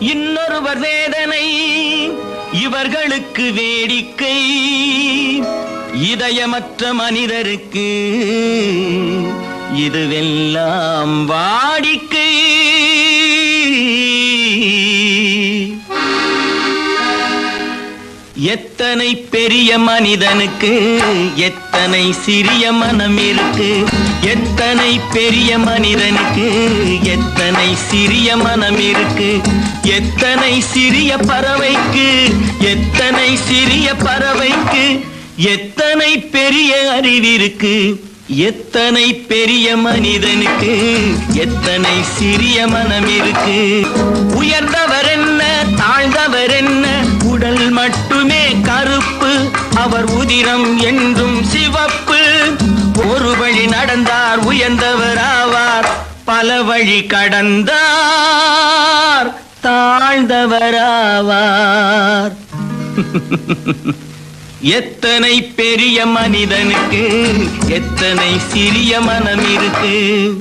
இன்னொருவர் வேதனை இவர்களுக்கு வேடிக்கை. இதயமற்ற மனிதருக்கு இதுவெல்லாம் வாடிக்கை. எத்தனை பெரிய மனிதனுக்கு எத்தனை சிறிய மனம் இருக்கு எத்தனை பெரிய மனிதனுக்கு எத்தனை சிறிய மனம் இருக்கு எத்தனை சிறிய பறவைக்கு எத்தனை சிறிய பறவைக்கு எத்தனை பெரிய அறிவிற்கு எத்தனை பெரிய மனிதனுக்கு எத்தனை சிறிய மனம் இருக்கு உயர்ந்தவர் என்ன தாழ்ந்தவர் என்ன உடல் மட்டுமே கருப்பு அவர் உதிரம் என்றும் சிவப்பு. ஒரு வழி நடந்தார் உயர்ந்தவர் ஆவார் பல வழி கடந்தார். தாழ்ந்தவராவார். எத்தனை பெரிய மனிதனுக்கு எத்தனை சிறிய மனம் இருக்கு.